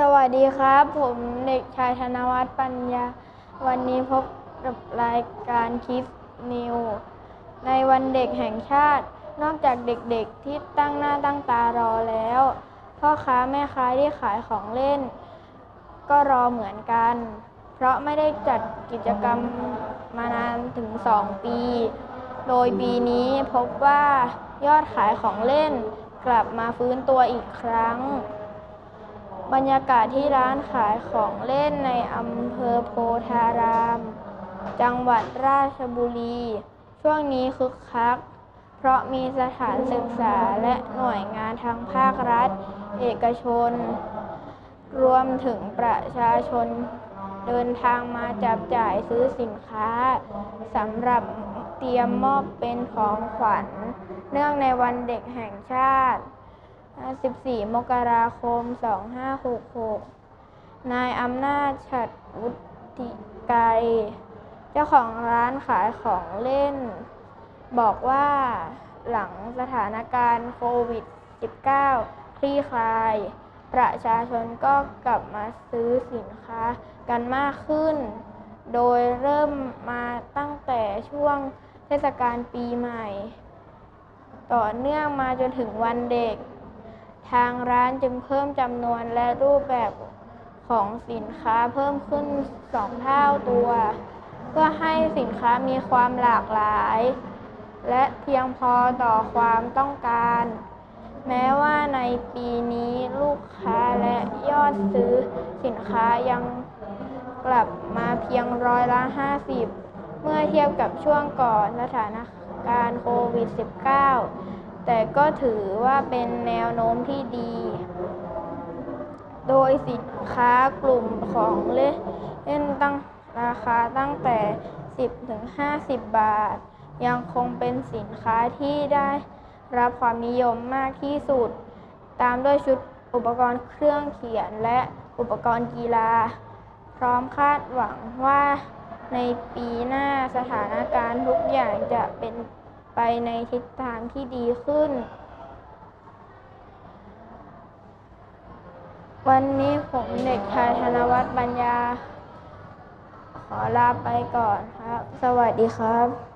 สวัสดีครับ ผมเด็กชายธนวัฒน์ปัญญา วันนี้พบกับรายการคิดนิว ในวันเด็กแห่งชาติ นอกจากเด็กๆที่ตั้งหน้าตั้งตารอแล้ว พ่อค้าแม่ค้าที่ขายของเล่น ก็รอเหมือนกัน เพราะไม่ได้จัดกิจกรรมมานานถึง2ปี โดยปีนี้พบว่ายอดขายของเล่นกลับมาฟื้นตัวอีกครั้ง บรรยากาศที่ร้านขายของเล่นในอำเภอโพธาราม จังหวัดราชบุรี ช่วงนี้คึกคัก เพราะมีสถานศึกษาและหน่วยงานทางภาครัฐ เอกชน รวมถึงประชาชน เดินทางมาจับจ่ายซื้อสินค้าสำหรับเตรียมมอบเป็นของขวัญ เนื่องในวันเด็กแห่งชาติ 14 มกราคม 2566 นายอำนาจฉัตรวุฒิไกรเจ้าของร้านขายของเล่น บอกว่าหลังสถานการณ์โควิด -19 คลี่คลาย ประชาชนก็กลับมาซื้อสินค้ากันมากขึ้น โดยเริ่มมาตั้งแต่ช่วงเทศกาลปีใหม่ ต่อเนื่องมาจนถึงวันเด็ก ทางร้านจึงเพิ่มจำนวนและรูปแบบของสินค้าเพิ่มขึ้น2เท่าตัว เพื่อให้สินค้ามีความหลากหลาย และเพียงพอต่อความต้องการ แม้ว่าในปีนี้ลูกค้าและยอดซื้อสินค้ายังกลับมาเพียงร้อยละ 50 เมื่อเทียบกับช่วงก่อนสถานการณ์โควิด -19 แต่ก็ถือว่าเป็นแนวโน้มที่ดี โดยสินค้ากลุ่มของเล่นตั้งราคาตั้งแต่ 10ถึง50 บาท ยังคงเป็นสินค้าที่ได้รับความนิยมมากที่สุด ตามด้วยชุดอุปกรณ์เครื่องเขียนและอุปกรณ์กีฬา พร้อมคาดหวังว่าในปีหน้าสถานการณ์ทุกอย่างจะเป็น ไปในทิศทางที่ดีขึ้น วันนี้ผมเด็กชายธนวัฒน์ปัญญา ขอลาไปก่อนครับ สวัสดีครับ